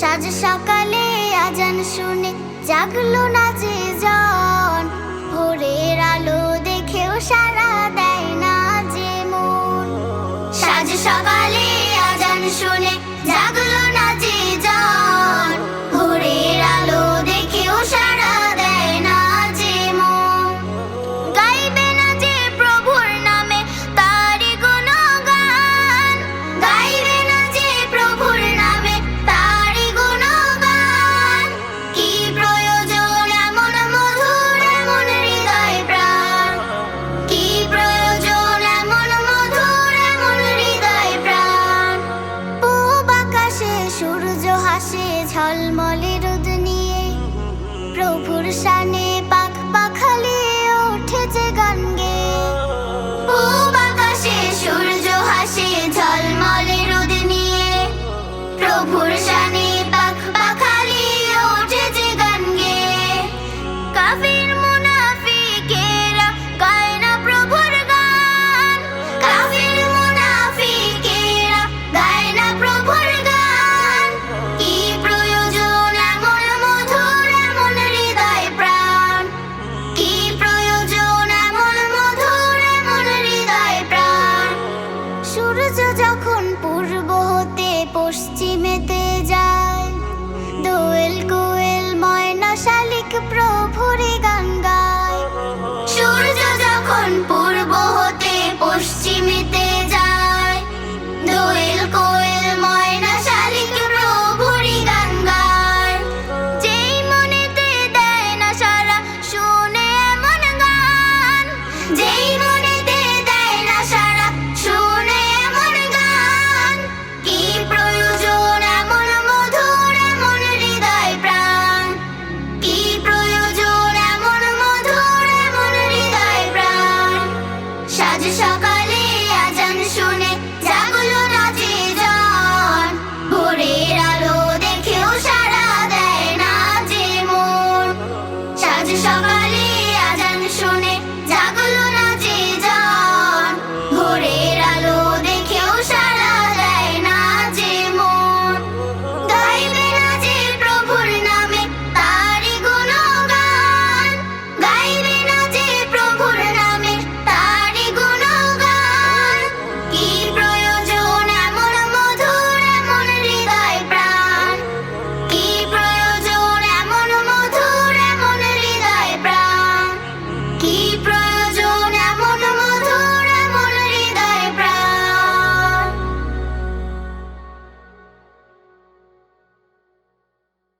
সাজ সকালে আজান শুনে জাগলো না যে জন। ভোরের আলো দেখেও সারা দেয় না যে মন। সাজ সকালে আজান শুনে জাগলো ঝলমলে রোদ নিয়ে প্রভুর সানে সকাল